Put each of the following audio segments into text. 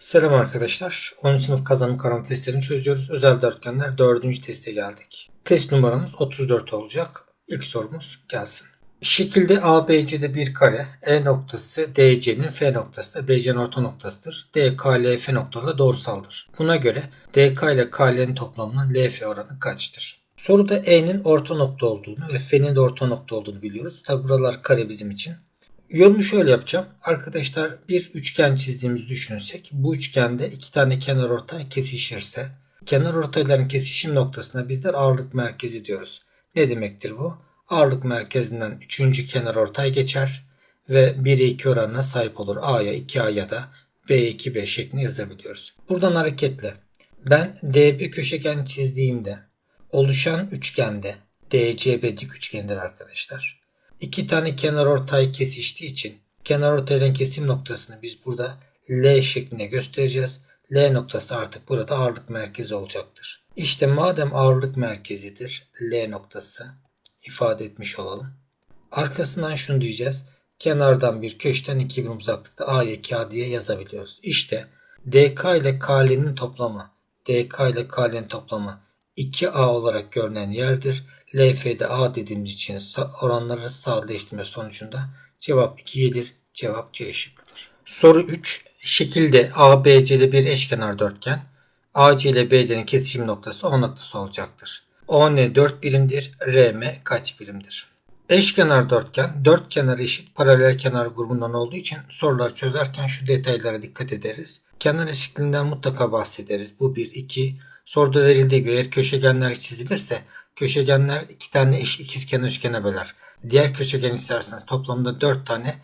Selam arkadaşlar. 10. sınıf kazanım kavram testlerini çözüyoruz. Özel dörtgenler 4. teste geldik. Test numaramız 34 olacak. İlk sorumuz gelsin. Şekilde ABC'de bir kare. E noktası DC'nin F noktası da BC'nin orta noktasıdır. DK ile F noktaları doğrusaldır. Buna göre DK ile KL'nin toplamının LF oranı kaçtır? Soruda E'nin orta nokta olduğunu ve F'nin de orta nokta olduğunu biliyoruz. Tabi buralar kare bizim için. Yolumu şöyle yapacağım. Arkadaşlar bir üçgen çizdiğimizi düşünürsek bu üçgende iki tane kenar ortay kesişirse kenar ortayların kesişim noktasına bizler ağırlık merkezi diyoruz. Ne demektir bu? Ağırlık merkezinden üçüncü kenar ortay geçer ve 1'e 2 oranına sahip olur. A'ya 2A ya da B'ye 2B şeklinde yazabiliyoruz. Buradan hareketle ben DB köşegen çizdiğimde oluşan üçgende DCB dik üçgendir arkadaşlar iki tane kenar ortay kesiştiği için kenar ortayların kesim noktasını biz burada L şeklinde göstereceğiz. L noktası artık burada ağırlık merkezi olacaktır. İşte madem ağırlık merkezidir L noktası ifade etmiş olalım. Arkasından şunu diyeceğiz. Kenardan bir köşten 2 birim uzaklıkta A'ya K diye yazabiliyoruz. İşte DK ile KL'nin toplamı DK ile KL'nin toplamı 2A olarak görünen yerdir. LF'de A dediğimiz için oranları sadeleştirme sonucunda cevap 2 gelir. Cevap C şıkkıdır. Soru 3. Şekilde ABC'de bir eşkenar dörtgen. AC ile BD'nin kesişim noktası O noktası olacaktır. ON 4 birimdir. RM kaç birimdir? Eşkenar dörtgen, dört kenar eşit paralel kenar grubundan olduğu için sorular çözerken şu detaylara dikkat ederiz. Kenar eşitliğinden mutlaka bahsederiz. Bu 1, 2, Soruda verildiği gibi eğer köşegenler çizilirse köşegenler iki tane eş ikizkenar üçgene böler. Diğer köşegen isterseniz toplamda dört tane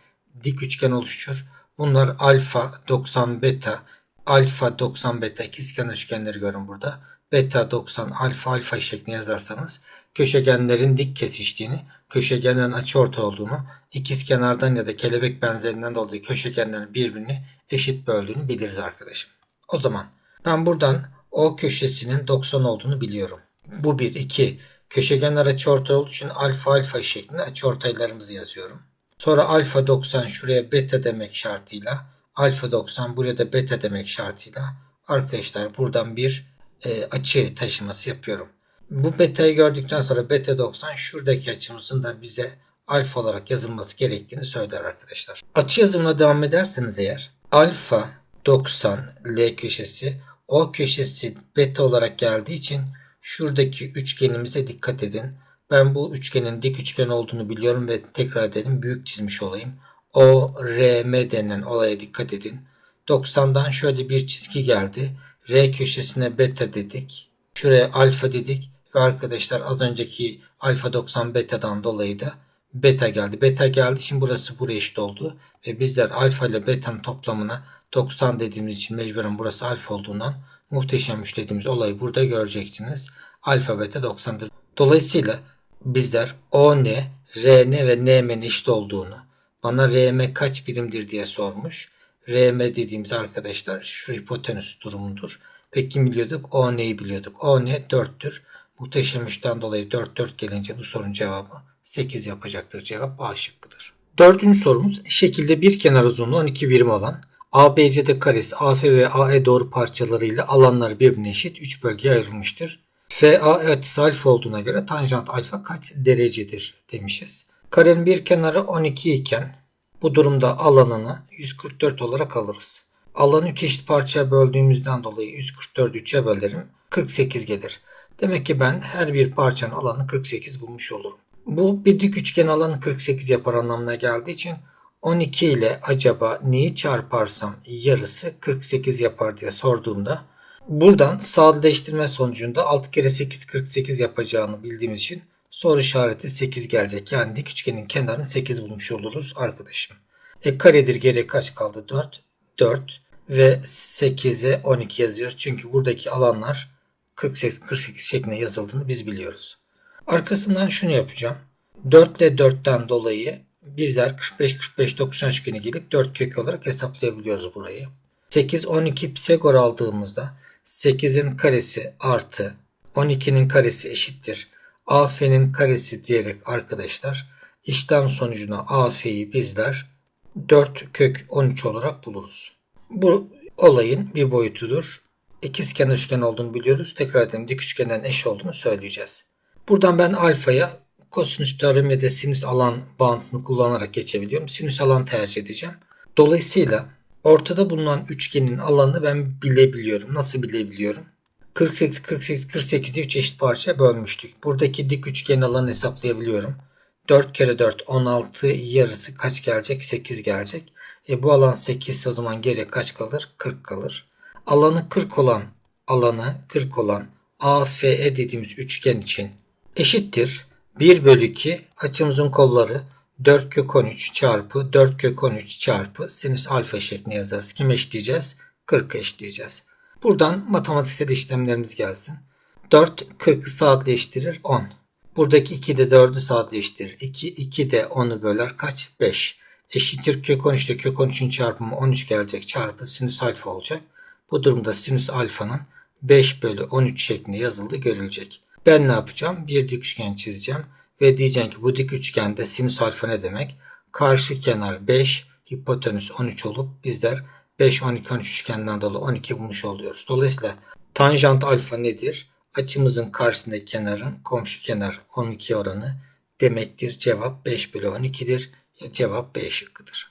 dik üçgen oluşur. Bunlar alfa 90 beta alfa 90 beta ikizkenar üçgenleri görün burada. Beta 90 alfa alfa şeklinde yazarsanız köşegenlerin dik kesiştiğini, köşegenlerin açıortay olduğunu, ikizkenardan ya da kelebek benzerinden dolayı köşegenlerin birbirini eşit böldüğünü biliriz arkadaşım. O zaman ben buradan o köşesinin 90 olduğunu biliyorum. Bu bir. iki Köşegenler açıortay olduğu için alfa alfa şeklinde açıortaylarımızı yazıyorum. Sonra alfa 90 şuraya beta demek şartıyla alfa 90 buraya da beta demek şartıyla arkadaşlar buradan bir e, açı taşıması yapıyorum. Bu beta'yı gördükten sonra beta 90 şuradaki açımızın da bize alfa olarak yazılması gerektiğini söyler arkadaşlar. Açı yazımına devam ederseniz eğer alfa 90 L köşesi o köşesi beta olarak geldiği için şuradaki üçgenimize dikkat edin. Ben bu üçgenin dik üçgen olduğunu biliyorum ve tekrar edelim büyük çizmiş olayım. O, R, M denilen olaya dikkat edin. 90'dan şöyle bir çizgi geldi. R köşesine beta dedik. Şuraya alfa dedik. Ve arkadaşlar az önceki alfa 90 beta'dan dolayı da beta geldi. Beta geldi. Şimdi burası buraya eşit oldu. Ve bizler alfa ile beta'nın toplamına 90 dediğimiz için mecburen burası alfa olduğundan muhteşem 3 dediğimiz olayı burada göreceksiniz. Alfa beta 90'dır. Dolayısıyla bizler ON, RN ve NM'nin eşit olduğunu bana RM kaç birimdir diye sormuş. RM dediğimiz arkadaşlar şu hipotenüs durumudur. Peki biliyorduk? ON'yi biliyorduk. ON 4'tür. Muhteşem 3'ten dolayı 4 4 gelince bu sorunun cevabı 8 yapacaktır. Cevap A şıkkıdır. Dördüncü sorumuz şekilde bir kenar uzunluğu 12 birim olan ABCD karesi AF ve AE doğru parçalarıyla alanlar birbirine eşit 3 bölgeye ayrılmıştır. FA açısı alfa olduğuna göre tanjant alfa kaç derecedir demişiz. Karenin bir kenarı 12 iken bu durumda alanını 144 olarak alırız. Alanı 3 eşit parçaya böldüğümüzden dolayı 144'ü 3'e bölerim. 48 gelir. Demek ki ben her bir parçanın alanı 48 bulmuş olurum. Bu bir dik üçgen alanı 48 yapar anlamına geldiği için 12 ile acaba neyi çarparsam yarısı 48 yapar diye sorduğumda buradan sadeleştirme sonucunda 6 kere 8 48 yapacağını bildiğimiz için soru işareti 8 gelecek. Yani dik üçgenin kenarını 8 bulmuş oluruz arkadaşım. E karedir geri kaç kaldı? 4. 4 ve 8'e 12 yazıyoruz. Çünkü buradaki alanlar 48, 48 şeklinde yazıldığını biz biliyoruz. Arkasından şunu yapacağım. 4 ile 4'ten dolayı bizler 45 45 90 üçgeni gelip 4 kök olarak hesaplayabiliyoruz burayı. 8 12 Pisagor aldığımızda 8'in karesi artı 12'nin karesi eşittir. AF'nin karesi diyerek arkadaşlar işlem sonucuna AF'yi bizler 4 kök 13 olarak buluruz. Bu olayın bir boyutudur. İkizkenar üçgen olduğunu biliyoruz. Tekrar edelim dik üçgenden eş olduğunu söyleyeceğiz. Buradan ben alfaya kosinüs teoremi da sinüs alan bağıntısını kullanarak geçebiliyorum. Sinüs alan tercih edeceğim. Dolayısıyla ortada bulunan üçgenin alanını ben bilebiliyorum. Nasıl bilebiliyorum? 48, 48, 48'i 3 eşit parçaya bölmüştük. Buradaki dik üçgenin alanını hesaplayabiliyorum. 4 kere 4 16 yarısı kaç gelecek? 8 gelecek. E bu alan 8 o zaman geriye kaç kalır? 40 kalır. Alanı 40 olan alanı 40 olan AFE dediğimiz üçgen için eşittir. 1 bölü 2 açımızın kolları 4 kök 13 çarpı 4 kök 13 çarpı sinüs alfa şeklinde yazarız. Kim eşitleyeceğiz? 40 eşitleyeceğiz. Buradan matematiksel işlemlerimiz gelsin. 4 40'ı sadeleştirir 10. Buradaki 2 de 4'ü sadeleştirir. 2, 2 de 10'u böler kaç? 5. Eşittir kök 13 ile kök 13'ün çarpımı 13 gelecek çarpı sinüs alfa olacak. Bu durumda sinüs alfanın 5 bölü 13 şeklinde yazıldığı görülecek. Ben ne yapacağım? Bir dik üçgen çizeceğim. Ve diyeceğim ki bu dik üçgende sinüs alfa ne demek? Karşı kenar 5, hipotenüs 13 olup bizler 5, 12, 13 üçgenden dolayı 12 bulmuş oluyoruz. Dolayısıyla tanjant alfa nedir? Açımızın karşısındaki kenarın komşu kenar 12 oranı demektir. Cevap 5 bölü 12'dir. Cevap B şıkkıdır.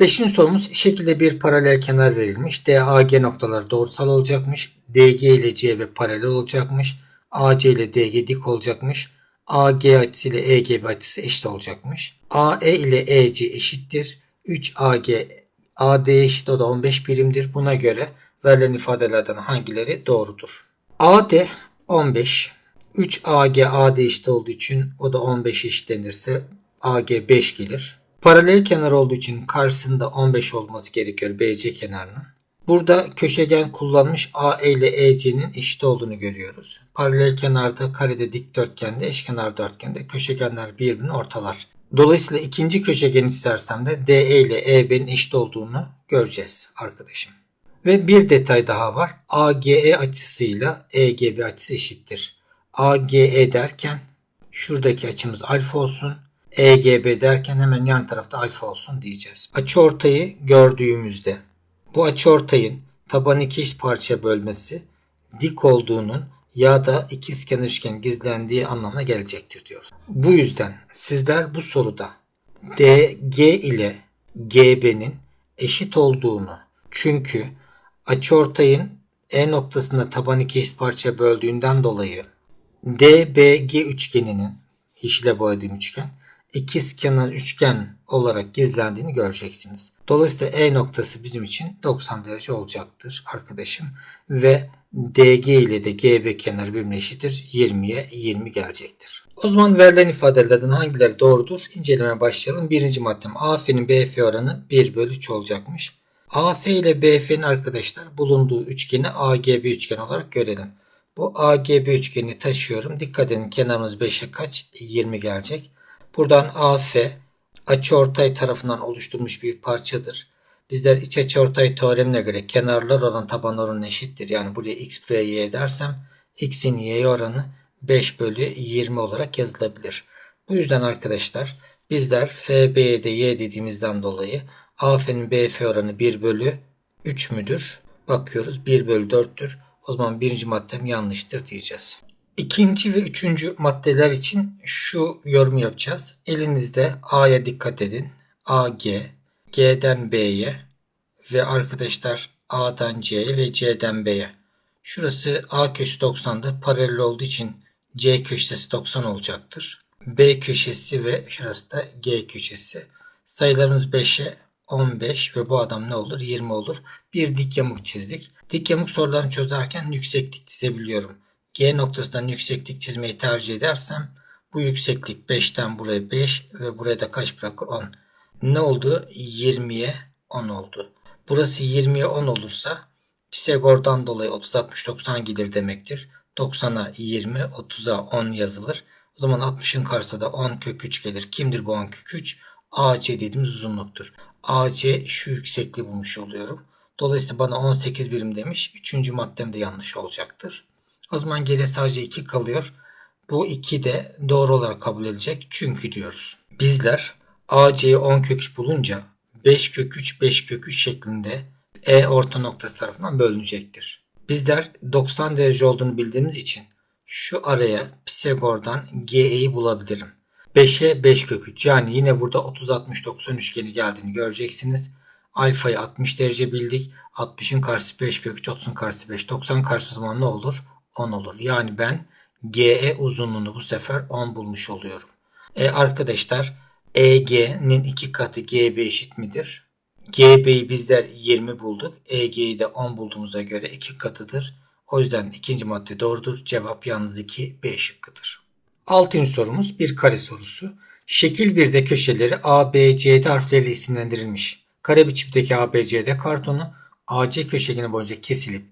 Beşinci sorumuz şekilde bir paralel kenar verilmiş. DAG noktaları doğrusal olacakmış. DG ile CB paralel olacakmış. AC ile DG dik olacakmış. AG açısı ile EGB açısı eşit olacakmış. AE ile EC eşittir. 3AG AD eşit o da 15 birimdir. Buna göre verilen ifadelerden hangileri doğrudur? AD 15. 3AG AD eşit olduğu için o da 15 eşitlenirse AG 5 gelir. Paralel kenar olduğu için karşısında 15 olması gerekiyor BC kenarının. Burada köşegen kullanmış AE ile EC'nin eşit olduğunu görüyoruz. Paralel kenarda karede dikdörtgende eşkenar dörtgende köşegenler birbirini ortalar. Dolayısıyla ikinci köşegen istersem de DE ile EB'nin eşit olduğunu göreceğiz arkadaşım. Ve bir detay daha var. AGE açısıyla EGB açısı eşittir. AGE derken şuradaki açımız alfa olsun. EGB derken hemen yan tarafta alfa olsun diyeceğiz. Açıortayı gördüğümüzde bu açıortayın taban iki eşit parçaya bölmesi dik olduğunun ya da ikizkenar üçgen gizlendiği anlamına gelecektir diyoruz. Bu yüzden sizler bu soruda DG ile GB'nin eşit olduğunu çünkü açıortayın E noktasında taban iki eşit parçaya böldüğünden dolayı DBG üçgeninin yeşile boyadığım üçgen ikiz kenar üçgen olarak gizlendiğini göreceksiniz. Dolayısıyla E noktası bizim için 90 derece olacaktır arkadaşım. Ve DG ile de GB kenarı birbirine eşittir. 20'ye 20 gelecektir. O zaman verilen ifadelerden hangileri doğrudur? İncelemeye başlayalım. Birinci maddem AF'nin BF oranı 1 bölü 3 olacakmış. AF ile BF'nin arkadaşlar bulunduğu üçgeni AGB üçgen olarak görelim. Bu AGB üçgenini taşıyorum. Dikkat edin kenarımız 5'e kaç? 20 gelecek. Buradan AF açıortay tarafından oluşturulmuş bir parçadır. Bizler iç açıortay teoremine göre kenarlar olan taban oranı eşittir. Yani buraya x buraya y dersem x'in y'ye oranı 5 bölü 20 olarak yazılabilir. Bu yüzden arkadaşlar bizler FB'ye de y dediğimizden dolayı AF'nin BF oranı 1 bölü 3 müdür? Bakıyoruz 1 bölü 4'tür. O zaman birinci maddem yanlıştır diyeceğiz. İkinci ve üçüncü maddeler için şu yorum yapacağız. Elinizde A'ya dikkat edin. AG, G'den B'ye ve arkadaşlar A'dan C'ye ve C'den B'ye. Şurası A köşesi 90'da paralel olduğu için C köşesi 90 olacaktır. B köşesi ve şurası da G köşesi. Sayılarımız 5'e 15 ve bu adam ne olur? 20 olur. Bir dik yamuk çizdik. Dik yamuk sorularını çözerken yükseklik çizebiliyorum. G noktasından yükseklik çizmeyi tercih edersem bu yükseklik 5'ten buraya 5 ve buraya da kaç bırakır 10. Ne oldu? 20'ye 10 oldu. Burası 20'ye 10 olursa Pisagor'dan dolayı 30 60 90 gelir demektir. 90'a 20, 30'a 10 yazılır. O zaman 60'ın karşısında da 10 kök 3 gelir. Kimdir bu 10 kök 3? AC dediğimiz uzunluktur. AC şu yüksekliği bulmuş oluyorum. Dolayısıyla bana 18 birim demiş. Üçüncü maddem de yanlış olacaktır. O zaman geriye sadece 2 kalıyor. Bu 2 de doğru olarak kabul edilecek. Çünkü diyoruz. Bizler AC'yi 10 kök 3 bulunca 5 kök 3 5 kök 3 şeklinde E orta noktası tarafından bölünecektir. Bizler 90 derece olduğunu bildiğimiz için şu araya Pisagor'dan GE'yi bulabilirim. 5'e 5 kök 3 yani yine burada 30-60-90 üçgeni geldiğini göreceksiniz. Alfayı 60 derece bildik. 60'ın karşısı 5 kök 3, 30'un karşısı 5. 90 karşısı zaman ne olur? 10 olur. Yani ben GE uzunluğunu bu sefer 10 bulmuş oluyorum. E arkadaşlar EG'nin iki katı GB eşit midir? GB'yi bizler 20 bulduk. EG'yi de 10 bulduğumuza göre iki katıdır. O yüzden ikinci madde doğrudur. Cevap yalnız 2 B şıkkıdır. Altıncı sorumuz bir kare sorusu. Şekil 1'de köşeleri A, B, C harfleriyle isimlendirilmiş. Kare biçimdeki A, B, C'de kartonu AC köşegeni boyunca kesilip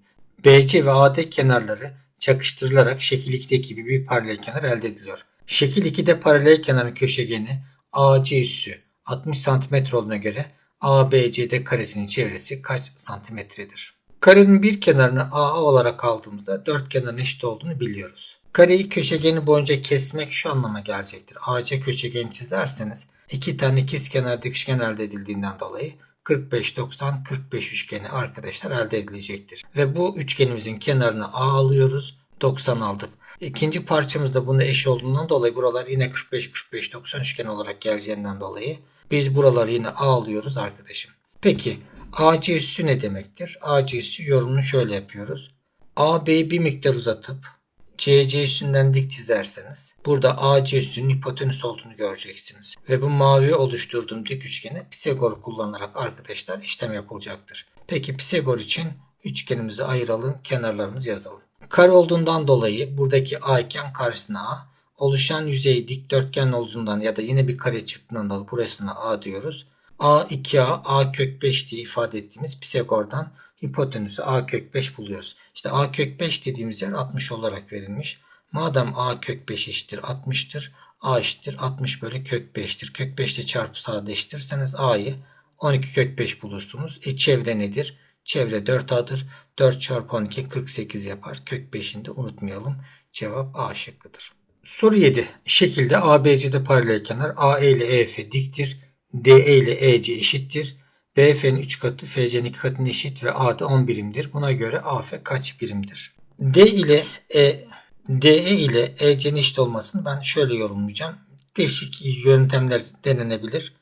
BC ve AD kenarları çakıştırılarak şekil 2'deki gibi bir paralel kenar elde ediliyor. Şekil 2'de paralel kenarın köşegeni AC üssü 60 cm olduğuna göre ABCD karesinin çevresi kaç santimetredir? Karenin bir kenarını AA olarak aldığımızda dört kenarın eşit olduğunu biliyoruz. Kareyi köşegeni boyunca kesmek şu anlama gelecektir. AC köşegeni çizerseniz iki tane ikiz kenar dik üçgen elde edildiğinden dolayı 45-90-45 üçgeni arkadaşlar elde edilecektir. Ve bu üçgenimizin kenarını A alıyoruz. 90 aldık. İkinci parçamızda bunda eş olduğundan dolayı buralar yine 45-45-90 üçgen olarak geleceğinden dolayı biz buraları yine A alıyoruz arkadaşım. Peki AC üssü ne demektir? AC üssü yorumunu şöyle yapıyoruz. AB'yi bir miktar uzatıp CC üstünden dik çizerseniz burada AC üssünün hipotenüs olduğunu göreceksiniz. Ve bu mavi oluşturduğum dik üçgene Pisagor kullanarak arkadaşlar işlem yapılacaktır. Peki Pisagor için üçgenimizi ayıralım, kenarlarımızı yazalım. Kare olduğundan dolayı buradaki A iken karşısına A, oluşan yüzey dikdörtgen olduğundan ya da yine bir kare çıktığından dolayı burasına A diyoruz. A 2A, A kök 5 diye ifade ettiğimiz Pisagor'dan hipotenüsü A kök 5 buluyoruz. İşte A kök 5 dediğimiz yer 60 olarak verilmiş. Madem A kök 5 eşittir 60'tır. A eşittir 60 bölü kök 5'tir. Kök 5 ile çarpı sadeleştirirseniz A'yı 12 kök 5 bulursunuz. E çevre nedir? Çevre 4A'dır. 4 çarpı 12 48 yapar. Kök 5'ini de unutmayalım. Cevap A şıkkıdır. Soru 7. Şekilde ABC'de paralel kenar AE ile EF diktir. DE ile EC eşittir. BF'nin 3 katı FC'nin 2 katına eşit ve A'da 10 birimdir. Buna göre AF kaç birimdir? D ile E DE ile EC'nin eşit olmasını ben şöyle yorumlayacağım. Değişik yöntemler denenebilir.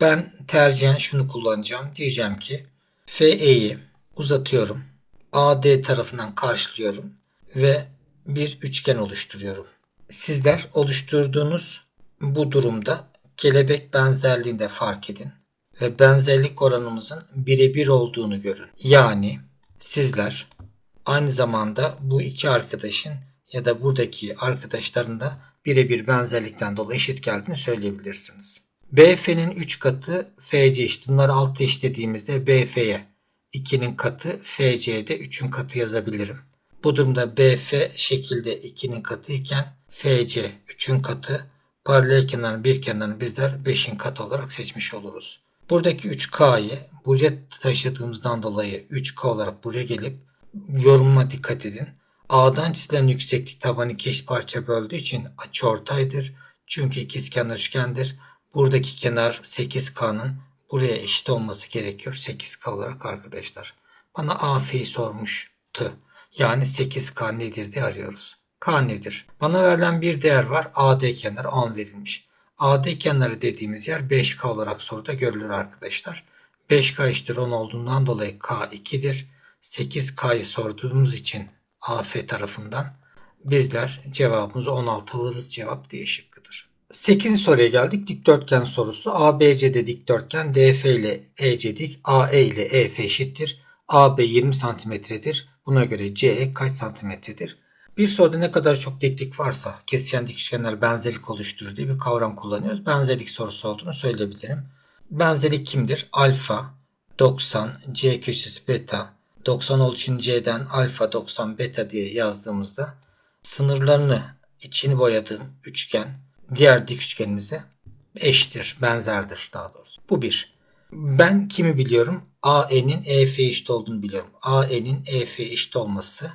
Ben tercihen şunu kullanacağım. Diyeceğim ki FE'yi uzatıyorum. AD tarafından karşılıyorum ve bir üçgen oluşturuyorum. Sizler oluşturduğunuz bu durumda kelebek benzerliğinde fark edin ve benzerlik oranımızın birebir olduğunu görün. Yani sizler aynı zamanda bu iki arkadaşın ya da buradaki arkadaşların da birebir benzerlikten dolayı eşit geldiğini söyleyebilirsiniz. BF'nin 3 katı FC eşit. Bunları altta eşitlediğimizde BF'ye 2'nin katı FC'de 3'ün katı yazabilirim. Bu durumda BF şekilde 2'nin katı iken FC 3'ün katı paralel kenarın bir kenarını bizler 5'in katı olarak seçmiş oluruz. Buradaki 3K'yı buraya taşıdığımızdan dolayı 3K olarak buraya gelip yorumuma dikkat edin. A'dan çizilen yükseklik tabanı iki eşit parça böldüğü için açı ortaydır. Çünkü ikizkenar üçgendir. Buradaki kenar 8K'nın buraya eşit olması gerekiyor. 8K olarak arkadaşlar. Bana AF'yi sormuştu. Yani 8K nedir diye arıyoruz. K nedir? Bana verilen bir değer var. AD kenarı 10 verilmiş. AD kenarı dediğimiz yer 5K olarak soruda görülür arkadaşlar. 5K eşittir 10 olduğundan dolayı K 2'dir. 8K'yı sorduğumuz için AF tarafından bizler cevabımızı 16 alırız. Cevap D şıkkıdır. 8. soruya geldik. Dikdörtgen sorusu. ABC'de dikdörtgen DF ile EC dik. AE ile EF eşittir. AB 20 santimetredir. Buna göre CE kaç santimetredir? Bir soruda ne kadar çok diklik varsa kesişen dik üçgenler benzerlik oluşturur diye bir kavram kullanıyoruz. Benzerlik sorusu olduğunu söyleyebilirim. Benzerlik kimdir? Alfa 90, C köşesi beta 90 olduğu için C'den alfa 90 beta diye yazdığımızda sınırlarını içini boyadığım üçgen diğer dik üçgenimize eşittir, benzerdir daha doğrusu. Bu bir. Ben kimi biliyorum? AE'nin EF eşit olduğunu biliyorum. AE'nin EF eşit olması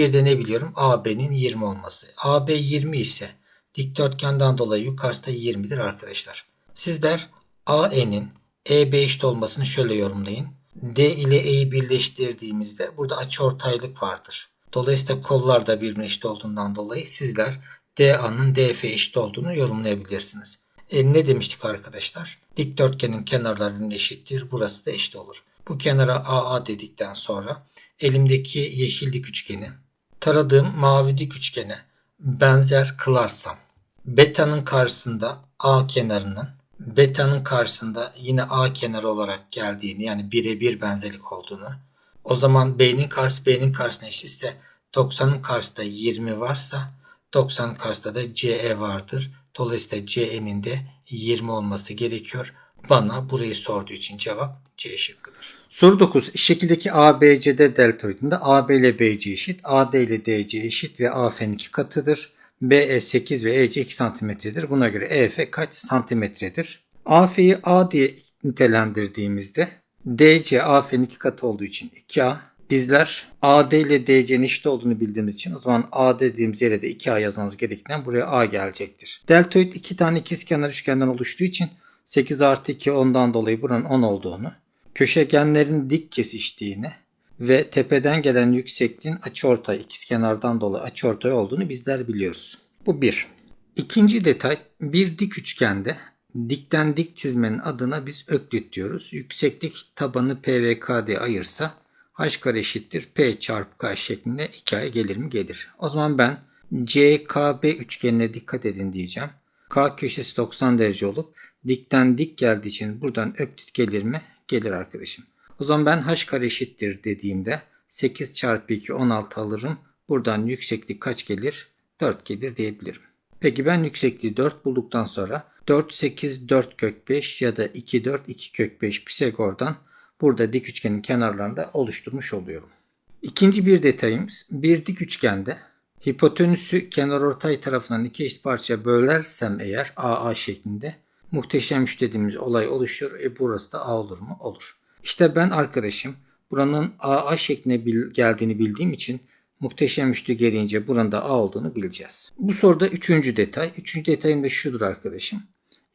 bir de ne biliyorum? AB'nin 20 olması. AB 20 ise dikdörtgenden dolayı yukarısı da 20'dir arkadaşlar. Sizler AE'nin EB eşit olmasını şöyle yorumlayın. D ile E'yi birleştirdiğimizde burada açıortaylık vardır. Dolayısıyla kollar da birbirine eşit olduğundan dolayı sizler DA'nın DF eşit olduğunu yorumlayabilirsiniz. E, ne demiştik arkadaşlar? Dikdörtgenin kenarlarının eşittir. Burası da eşit olur. Bu kenara AA dedikten sonra elimdeki yeşil dik üçgeni taradığım mavi dik üçgene benzer kılarsam beta'nın karşısında A kenarının beta'nın karşısında yine A kenarı olarak geldiğini yani birebir benzerlik olduğunu o zaman B'nin karşısı B'nin karşısına eşitse 90'ın karşısında 20 varsa 90'ın karşısında da CE vardır. Dolayısıyla CE'nin de 20 olması gerekiyor. Bana burayı sorduğu için cevap C şıkkıdır. Soru 9. Şekildeki ABCD deltoidinde AB ile BC eşit, AD ile DC eşit ve AF'nin iki katıdır. BE 8 ve EC 2 santimetredir. Buna göre EF kaç santimetredir? AF'yi A diye nitelendirdiğimizde DC AF'nin iki katı olduğu için 2A. Bizler AD ile DC'nin eşit olduğunu bildiğimiz için o zaman A dediğimiz yere de 2A yazmamız gerektiğinden buraya A gelecektir. Deltoid iki tane ikizkenar üçgenden oluştuğu için 8 artı 2 ondan dolayı buranın 10 olduğunu, köşegenlerin dik kesiştiğini ve tepeden gelen yüksekliğin açıortay ikizkenardan dolayı açıortay olduğunu bizler biliyoruz. Bu bir. İkinci detay bir dik üçgende dikten dik çizmenin adına biz öklit diyoruz. Yükseklik tabanı P ve K diye ayırsa h kare eşittir P çarpı K şeklinde hikaye gelir mi? Gelir. O zaman ben CKB üçgenine dikkat edin diyeceğim. K köşesi 90 derece olup dikten dik geldiği için buradan öklit gelir mi? Gelir arkadaşım. O zaman ben h kare eşittir dediğimde 8 çarpı 2 16 alırım. Buradan yükseklik kaç gelir? 4 gelir diyebilirim. Peki ben yüksekliği 4 bulduktan sonra 4 8 4 kök 5 ya da 2 4 2 kök 5 Pisagor'dan burada dik üçgenin kenarlarında oluşturmuş oluyorum. İkinci bir detayımız bir dik üçgende hipotenüsü kenarortay tarafından iki eşit parçaya bölersem eğer AA şeklinde muhteşem üç dediğimiz olay oluşur. E burası da A olur mu? Olur. İşte ben arkadaşım buranın AA şekline bil, geldiğini bildiğim için muhteşem üçlü gelince buranın da A olduğunu bileceğiz. Bu soruda üçüncü detay. Üçüncü detayım da şudur arkadaşım.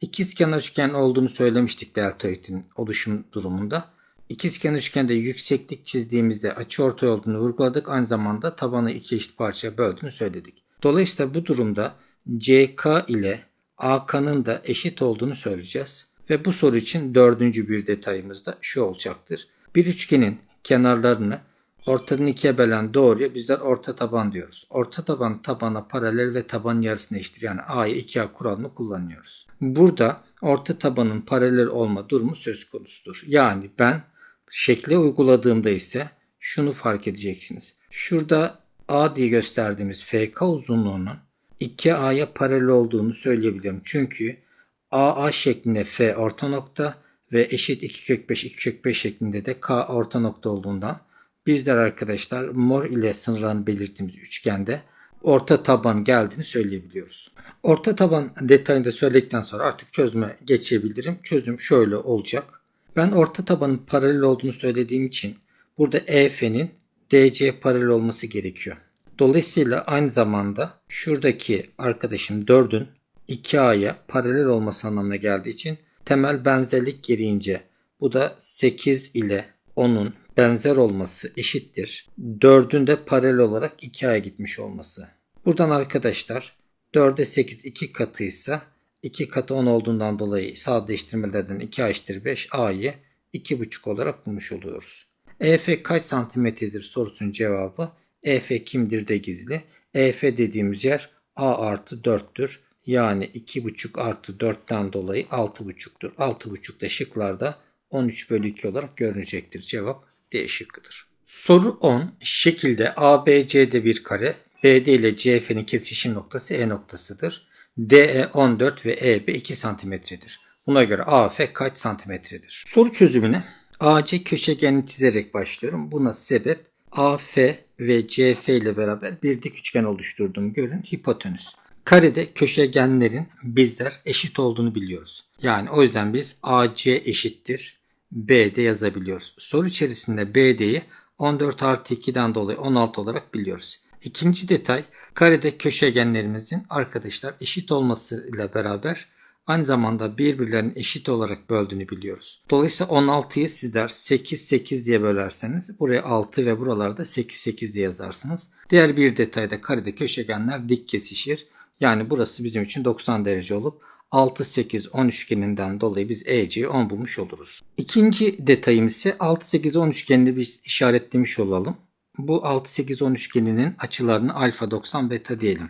İkizkenar üçgen olduğunu söylemiştik deltoidin oluşum durumunda. İkizkenar üçgende yükseklik çizdiğimizde açıortay olduğunu vurguladık. Aynı zamanda tabanı iki eşit parçaya böldüğünü söyledik. Dolayısıyla bu durumda CK ile AK'nın da eşit olduğunu söyleyeceğiz. Ve bu soru için dördüncü bir detayımız da şu olacaktır. Bir üçgenin kenarlarını ortadan ikiye bölen doğruya bizler orta taban diyoruz. Orta taban tabana paralel ve taban yarısına eşittir. Yani A'yı 2A kuralını kullanıyoruz. Burada orta tabanın paralel olma durumu söz konusudur. Yani ben şekle uyguladığımda ise şunu fark edeceksiniz. Şurada A diye gösterdiğimiz FK uzunluğunun 2A'ya paralel olduğunu söyleyebilirim. Çünkü AA şeklinde F orta nokta ve eşit 2 kök 5 2 kök 5 şeklinde de K orta nokta olduğundan bizler arkadaşlar mor ile sınırlarını belirttiğimiz üçgende orta taban geldiğini söyleyebiliyoruz. Orta taban detayını da söyledikten sonra artık çözüme geçebilirim. Çözüm şöyle olacak. Ben orta tabanın paralel olduğunu söylediğim için burada EF'nin DC paralel olması gerekiyor. Dolayısıyla aynı zamanda şuradaki arkadaşım 4'ün 2A'ya paralel olması anlamına geldiği için temel benzerlik gereğince bu da 8 ile 10'un benzer olması eşittir. 4'ün de paralel olarak 2A'ya gitmiş olması. Buradan arkadaşlar 4'e 8 2 katıysa 2 katı 10 olduğundan dolayı sadeleştirmelerden 2 A eşittir 5 A'yı 2,5 olarak bulmuş oluyoruz. EF kaç santimetredir sorusunun cevabı EF kimdir de gizli. EF dediğimiz yer A artı 4'tür. Yani 2,5 artı 4'ten dolayı 6,5'tur. 6,5 da şıklarda 13 bölü 2 olarak görünecektir. Cevap D şıkkıdır. Soru 10. Şekilde ABC'de bir kare BD ile CF'nin kesişim noktası E noktasıdır. DE 14 ve EB 2 santimetredir. Buna göre AF kaç santimetredir? Soru çözümüne AC köşegenini çizerek başlıyorum. Buna sebep AF ve CF ile beraber bir dik üçgen oluşturduğumu görün. Hipotenüs. Karede köşegenlerin bizler eşit olduğunu biliyoruz. Yani o yüzden biz AC eşittir BD yazabiliyoruz. Soru içerisinde BD'yi 14 artı 2'den dolayı 16 olarak biliyoruz. İkinci detay karede köşegenlerimizin arkadaşlar eşit olmasıyla beraber aynı zamanda birbirlerinin eşit olarak böldüğünü biliyoruz. Dolayısıyla 16'yı sizler 8 8 diye bölerseniz buraya 6 ve buralarda 8 8 diye yazarsınız. Diğer bir detayda karede köşegenler dik kesişir. Yani burası bizim için 90 derece olup 6 8 10 üçgeninden dolayı biz EC'yi 10 bulmuş oluruz. İkinci detayımız ise 6 8 10 üçgenini biz işaretlemiş olalım. Bu 6 8 10 üçgeninin açılarını alfa 90 beta diyelim.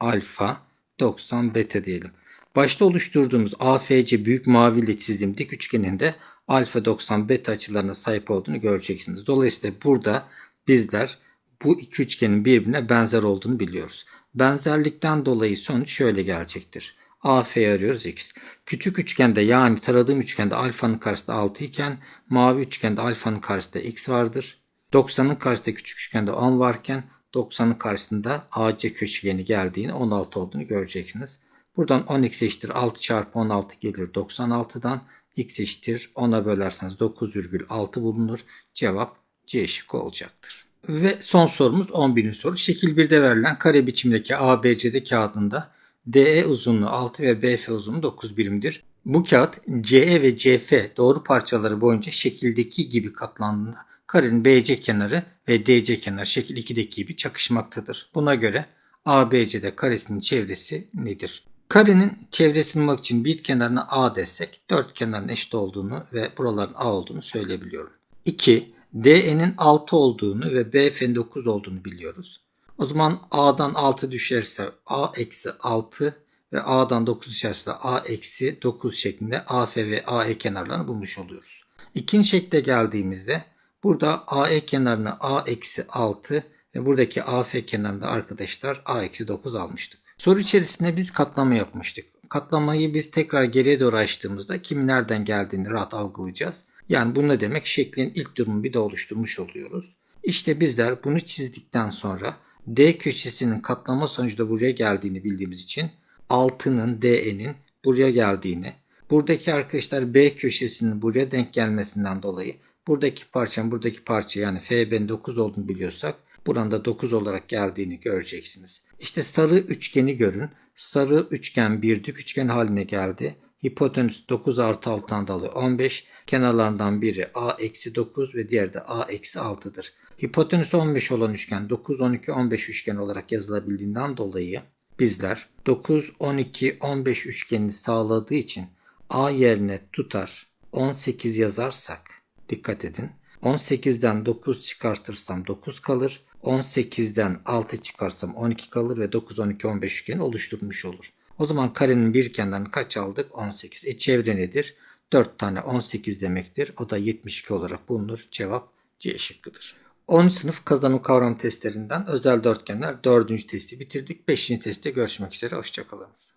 Alfa 90 beta diyelim. Başta oluşturduğumuz AFC büyük mavi ile çizdiğim dik üçgeninde alfa 90 beta açılarına sahip olduğunu göreceksiniz. Dolayısıyla burada bizler bu iki üçgenin birbirine benzer olduğunu biliyoruz. Benzerlikten dolayı sonuç şöyle gelecektir. AF'yi arıyoruz x. Küçük üçgende yani taradığım üçgende alfanın karşısında 6 iken mavi üçgende alfanın karşısında x vardır. 90'ın karşısında küçük üçgende 10 varken 90'ın karşısında AC köşegeni geldiğini 16 olduğunu göreceksiniz. Buradan 10x eşittir 6 çarpı 16 gelir 96'dan x eşittir 10'a bölerseniz 9,6 bulunur. Cevap C şıkkı olacaktır. Ve son sorumuz 11. soru. Şekil 1'de verilen kare biçimdeki ABCD kağıdında DE uzunluğu 6 ve BF uzunluğu 9 birimdir. Bu kağıt CE ve CF doğru parçaları boyunca şekildeki gibi katlandığında karenin BC kenarı ve DC kenarı şekil 2'deki gibi çakışmaktadır. Buna göre ABCD karesinin çevresi nedir? Karenin çevresini bulmak için bir kenarına A desek dört kenarın eşit olduğunu ve buraların A olduğunu söyleyebiliyorum. 2. DE'nin 6 olduğunu ve BF'nin 9 olduğunu biliyoruz. O zaman A'dan 6 düşerse A eksi 6 ve A'dan 9 düşerse A eksi 9 şeklinde AF ve AE kenarlarını bulmuş oluyoruz. İkinci şekle geldiğimizde burada AE kenarına A eksi 6 ve buradaki AF kenarında arkadaşlar A eksi 9 almıştık. Soru içerisinde biz katlama yapmıştık. Katlamayı biz tekrar geriye doğru açtığımızda kimin nereden geldiğini rahat algılayacağız. Yani bu ne demek? Şeklin ilk durumu bir de oluşturmuş oluyoruz. İşte bizler bunu çizdikten sonra D köşesinin katlama sonucu buraya geldiğini bildiğimiz için 6'nın DE'nin buraya geldiğini, buradaki arkadaşlar B köşesinin buraya denk gelmesinden dolayı buradaki parçanın buradaki parça yani FB'nin 9 olduğunu biliyorsak buranda 9 olarak geldiğini göreceksiniz. İşte sarı üçgeni görün. Sarı üçgen bir dik üçgen haline geldi. Hipotenüs 9 artı 6'dan dolayı 15. Kenarlarından biri a eksi 9 ve diğeri de a eksi 6'dır. Hipotenüs 15 olan üçgen 9, 12, 15 üçgen olarak yazılabildiğinden dolayı bizler 9, 12, 15 üçgenini sağladığı için a yerine tutar 18 yazarsak dikkat edin. 18'den 9 çıkartırsam 9 kalır. 18'den 6 çıkarsam 12 kalır ve 9, 12, 15 üçgeni oluşturmuş olur. O zaman karenin bir kenarını kaç aldık? 18. E çevre nedir? 4 tane 18 demektir. O da 72 olarak bulunur. Cevap C şıkkıdır. 10. sınıf kazanım kavram testlerinden özel dörtgenler 4. testi bitirdik. 5. testte görüşmek üzere. Hoşçakalınız.